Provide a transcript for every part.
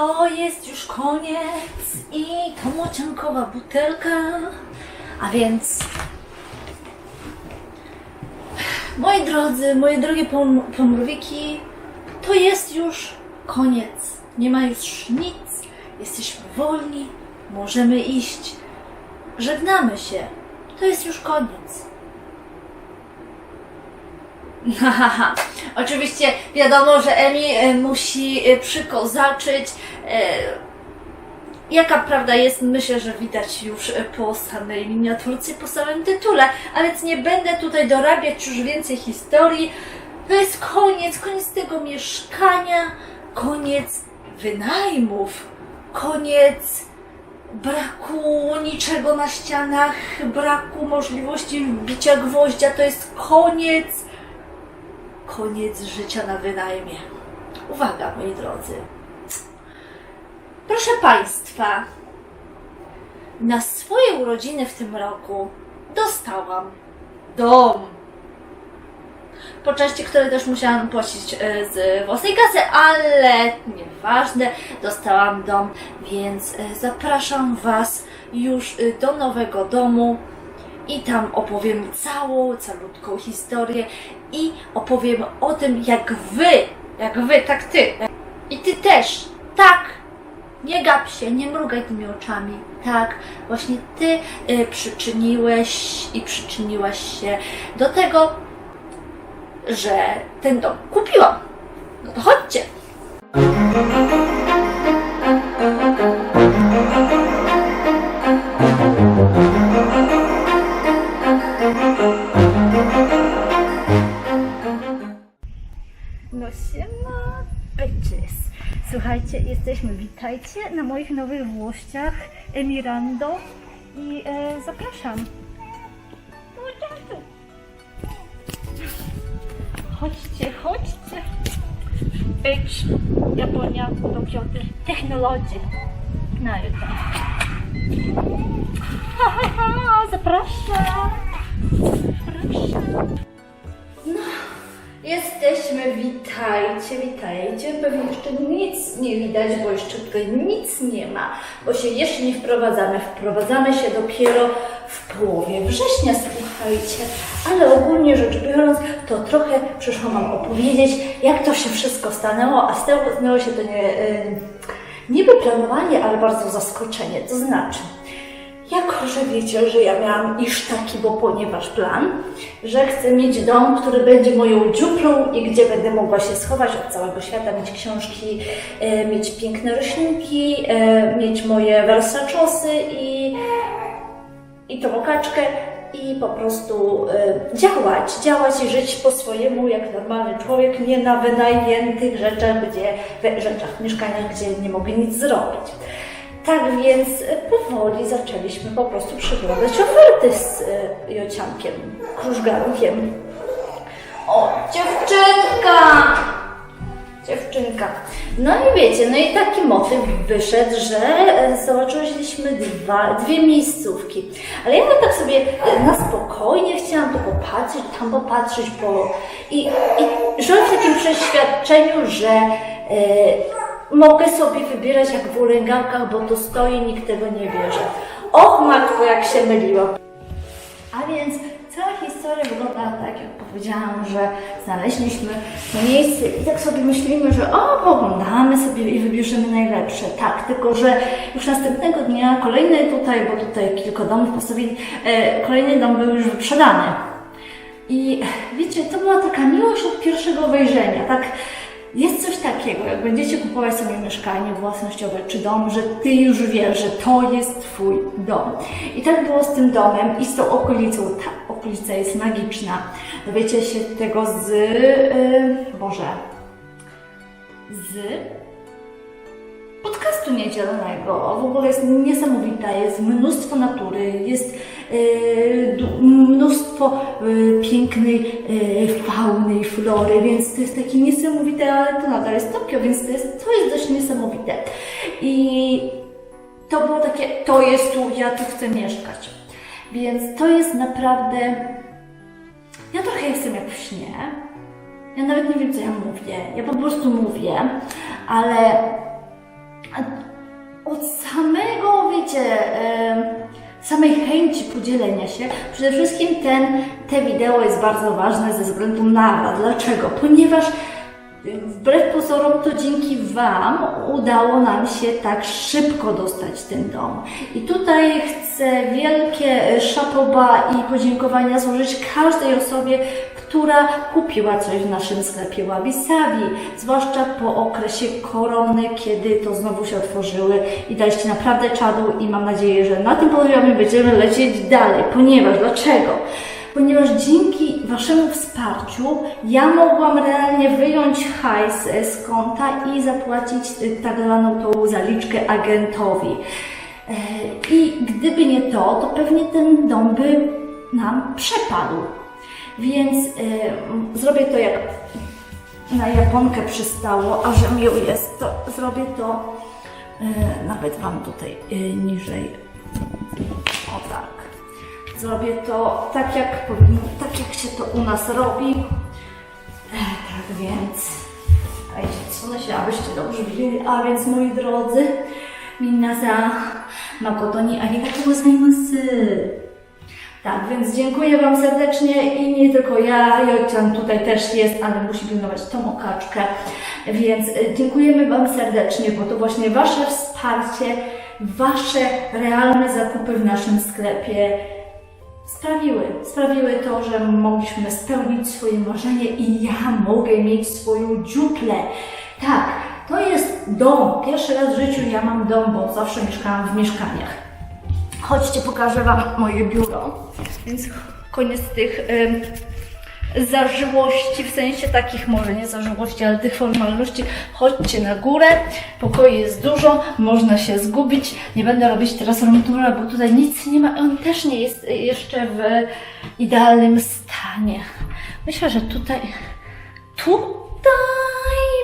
To jest już koniec i to mociankowa butelka. A więc, moi drodzy, moje drogie pom- pomrowiki, to jest już koniec. Nie ma już nic. Jesteśmy wolni. Możemy iść. Żegnamy się. To jest już koniec. Oczywiście wiadomo, że Emi e, musi e, przykozaczyć. E, Jaka prawda jest, myślę, że widać już po samej miniaturce, po samym tytule, a więc nie będę tutaj dorabiać już więcej historii. To jest koniec, koniec tego mieszkania, koniec wynajmów, koniec braku niczego na ścianach, braku możliwości wbicia gwoździa. To jest koniec, koniec życia na wynajmie. Uwaga, moi drodzy. Proszę Państwa, na swoje urodziny w tym roku dostałam dom. Po części, które też musiałam płacić e, z własnej kasy, ale nieważne, dostałam dom, więc e, zapraszam Was już e, do nowego domu i tam opowiem całą, calutką historię i opowiem o tym, jak Wy, jak Wy, tak Ty i Ty też, tak, nie gap się, nie mrugaj tymi oczami. Tak, właśnie Ty y, przyczyniłeś i przyczyniłaś się do tego, że ten dom kupiłam. No to chodźcie. No siema, bitches. Słuchajcie, jesteśmy, witajcie na moich nowych włościach Emirando i e, zapraszam. Chodźcie, chodźcie. Bitch, Japonia, Tokio, technologii. Na jutro. Ha, ha, ha, zapraszam. Zapraszam. Jesteśmy, witajcie, witajcie. Pewnie jeszcze nic nie widać, bo jeszcze tutaj nic nie ma, bo się jeszcze nie wprowadzamy. Wprowadzamy się dopiero w połowie września, słuchajcie. Ale ogólnie rzecz biorąc, to trochę przyszło Wam opowiedzieć, jak to się wszystko stanęło, a stało się to nie, y, niby planowanie, ale bardzo zaskoczenie. To znaczy, jako, że wiecie, że ja miałam iż taki, bo ponieważ plan, że chcę mieć dom, który będzie moją dziuplą i gdzie będę mogła się schować od całego świata, mieć książki, e, mieć piękne roślinki, e, mieć moje wersaczosy i, i tą kaczkę i po prostu e, działać, działać i żyć po swojemu jak normalny człowiek, nie na wynajętych rzeczach, gdzie, rzeczach, mieszkaniach, gdzie nie mogę nic zrobić. Tak więc e, powoli zaczęliśmy po prostu przeglądać oferty z e, Jociankiem, Krużgankiem. O, dziewczynka! Dziewczynka. No i wiecie, no i taki motyw wyszedł, że e, zobaczyliśmy dwa, dwie miejscówki. Ale ja tak sobie na spokojnie chciałam tu popatrzeć, tam popatrzeć, bo i, i żyłam w takim przeświadczeniu, że e, mogę sobie wybierać jak w uręgałkach, bo to stoi, nikt tego nie bierze. Och matko, jak się myliłam. A więc cała historia wygląda tak, jak powiedziałam, że znaleźliśmy to miejsce i tak sobie myślimy, że o, poglądamy sobie i wybierzemy najlepsze. Tak, tylko że już następnego dnia kolejny tutaj, bo tutaj kilka domów postawili, e, kolejny dom był już wyprzedany. I wiecie, to była taka miłość od pierwszego wejrzenia, tak? Jest coś takiego, jak będziecie kupować sobie mieszkanie własnościowe czy dom, że ty już wiesz, że to jest twój dom. I tak było z tym domem i z tą okolicą. Ta okolica jest magiczna. Dowiecie się tego z. Yy, Boże. Z podcastu niedzielnego. W ogóle jest niesamowita, jest mnóstwo natury, jest Y, mnóstwo y, pięknej y, fauny i flory, więc to jest takie niesamowite, ale to nadal jest Tokio, więc to jest, to jest dość niesamowite. I to było takie, to jest tu, ja tu chcę mieszkać. Więc to jest naprawdę. Ja trochę jestem jak w śnie. Ja nawet nie wiem, co ja mówię. Ja po prostu mówię, ale od samego, wiecie. Yy samej chęci podzielenia się. Przede wszystkim ten, te wideo jest bardzo ważne ze względu na dlaczego? Ponieważ Wbrew pozorom to dzięki Wam udało nam się tak szybko dostać ten dom. I tutaj chcę wielkie szapoba i podziękowania złożyć każdej osobie, która kupiła coś w naszym sklepie Wabi Sabi, zwłaszcza po okresie korony, kiedy to znowu się otworzyły i daliście naprawdę czadu i mam nadzieję, że na tym poziomie będziemy lecieć dalej, ponieważ dlaczego? ponieważ dzięki Waszemu wsparciu ja mogłam realnie wyjąć hajs z konta i zapłacić e, tak zwaną tą zaliczkę agentowi. E, I gdyby nie to, to pewnie ten dom by nam przepadł. Więc m, zrobię to jak na Japonkę przystało, a że miło jest, to zrobię to e, nawet Wam tutaj niżej. O tak. Zrobię to tak jak powinno, tak jak się to u nas robi. Tak więc, dajcie odsunę się, abyście dobrze widzieli. A więc moi drodzy, minaza makoto ni arigatou gozaimasu. Tak, więc dziękuję Wam serdecznie i nie tylko ja, Jocian tutaj też jest, ale musi pilnować tą okaczkę. Więc y, dziękujemy Wam serdecznie, bo to właśnie Wasze wsparcie, Wasze realne zakupy w naszym sklepie sprawiły, sprawiły to, że mogliśmy spełnić swoje marzenie i ja mogę mieć swoją dziuplę. Tak, to jest dom. Pierwszy raz w życiu ja mam dom, bo zawsze mieszkałam w mieszkaniach. Chodźcie, pokażę Wam moje biuro. Więc koniec tych zażyłości, w sensie takich może nie zażyłości, ale tych formalności. Chodźcie na górę, pokoju jest dużo, można się zgubić. Nie będę robić teraz roomtoura, bo tutaj nic nie ma. On też nie jest jeszcze w idealnym stanie. Myślę, że tutaj, tutaj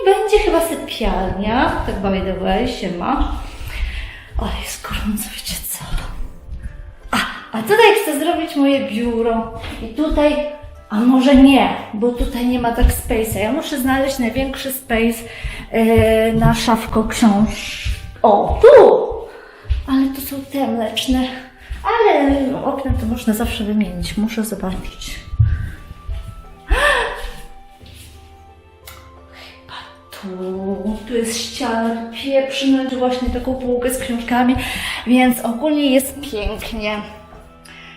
będzie chyba sypialnia. Tak by the way, się ma. Ale jest gorąco, wiecie co? A, a tutaj chcę zrobić moje biuro. I tutaj, a może nie, bo tutaj nie ma tak space'a. Ja muszę znaleźć największy space e, na szafko książ. O, tu! Ale to są te mleczne. Ale okna to można zawsze wymienić. Muszę zobaczyć. Tu. Tu jest ściana. Pieprznąć właśnie taką półkę z książkami. Więc ogólnie jest pięknie.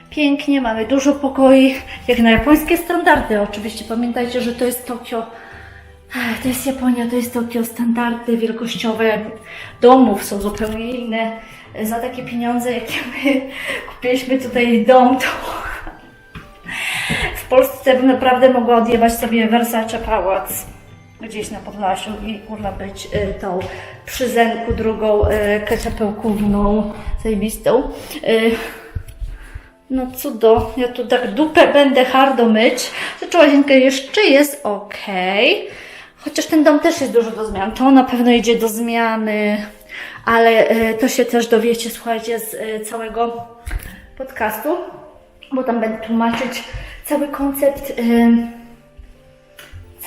Pięknie, mamy dużo pokoi, jak na japońskie standardy. Oczywiście pamiętajcie, że to jest Tokio. To jest Japonia, to jest Tokio. Standardy wielkościowe domów są zupełnie inne. Za takie pieniądze, jakie my kupiliśmy tutaj dom, to w Polsce bym naprawdę mogła odjebać sobie Versace pałac gdzieś na Podlasiu i kurwa być y, tą przy zenku drugą y, kaciapełkówną zajebistą. Y, no cudo, ja tu tak dupę będę hardo myć. Znaczy łazienka jeszcze jest ok. Chociaż ten dom też jest dużo do zmian. To na pewno idzie do zmiany, ale y, to się też dowiecie, słuchajcie, z y, całego podcastu, bo tam będę tłumaczyć cały koncept. Y,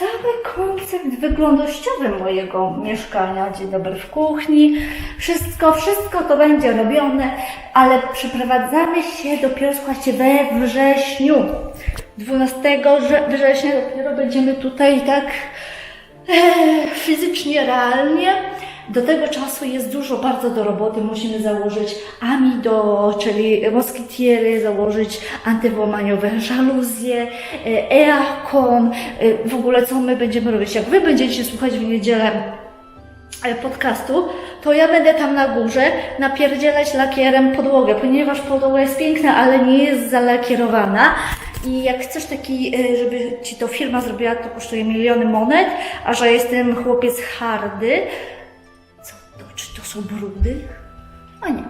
cały koncept wyglądościowy mojego mieszkania. Dzień dobry w kuchni. Wszystko, wszystko to będzie robione, ale przeprowadzamy się dopiero, słuchajcie, we wrześniu. 12 wrze- września dopiero będziemy tutaj tak e, fizycznie, realnie. Do tego czasu jest dużo bardzo do roboty. Musimy założyć amido, czyli moskitiery, założyć antywłamaniowe żaluzje, eakon, e, w ogóle co my będziemy robić. Jak Wy będziecie słuchać w niedzielę e, podcastu, to ja będę tam na górze napierdzielać lakierem podłogę, ponieważ podłoga jest piękna, ale nie jest zalakierowana. I jak chcesz taki, e, żeby Ci to firma zrobiła, to kosztuje miliony monet, a że jestem chłopiec hardy, są brudy? A nie.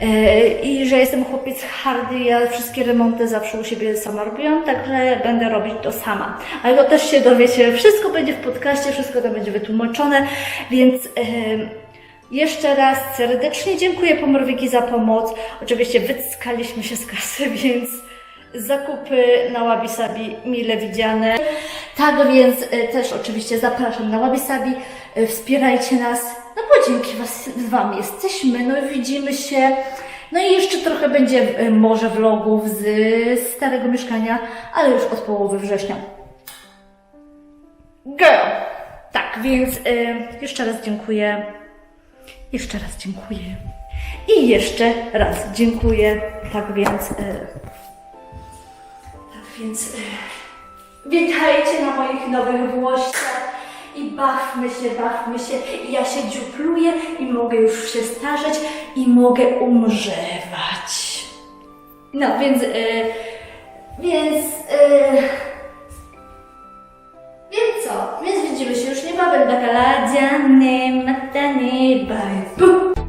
E, I że jestem chłopiec hardy, ja wszystkie remonty zawsze u siebie sama robiłam, także będę robić to sama. Ale to też się dowiecie, wszystko będzie w podcaście, wszystko to będzie wytłumaczone, więc... jeszcze raz serdecznie dziękuję Pomorwiki za pomoc. Oczywiście wyckaliśmy się z kasy, więc zakupy na Wabi Sabi mile widziane. Tak więc e, też oczywiście zapraszam na Wabi Sabi. E, Wspierajcie nas, no bo dzięki was, z Wami jesteśmy, no widzimy się No i jeszcze trochę będzie e, może vlogów z starego mieszkania, ale już od połowy września. Girl! Tak, więc e, jeszcze raz dziękuję. Jeszcze raz dziękuję. I jeszcze raz dziękuję. Tak więc. E, tak więc. E, witajcie na moich nowych włościach. I bawmy się, bawmy się. I ja się dziupluję i mogę już się starzeć i mogę umrzewać. No, więc. E, więc. E, więc co? Więc widzimy się już niebawem. Taka ladziany, matany, bye.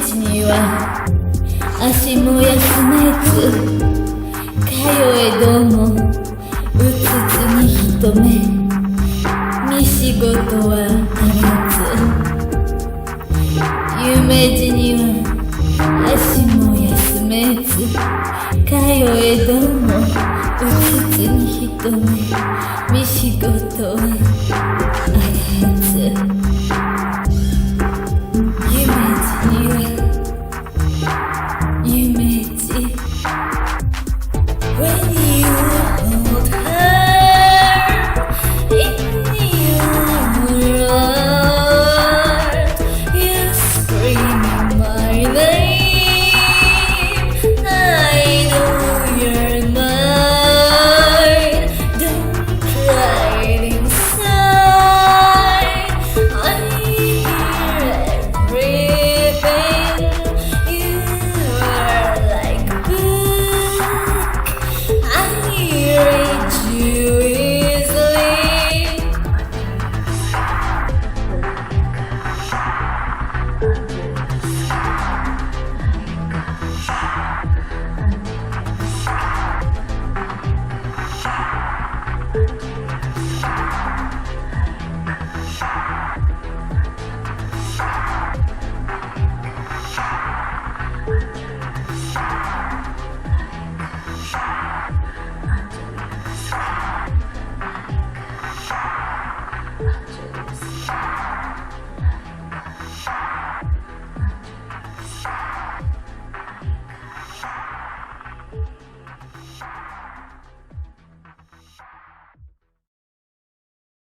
夢地には足も休めず。通えどもうつつに一目。見仕事はあらず夢地には足も休めず通えどもうつつに一目。見仕事はあらず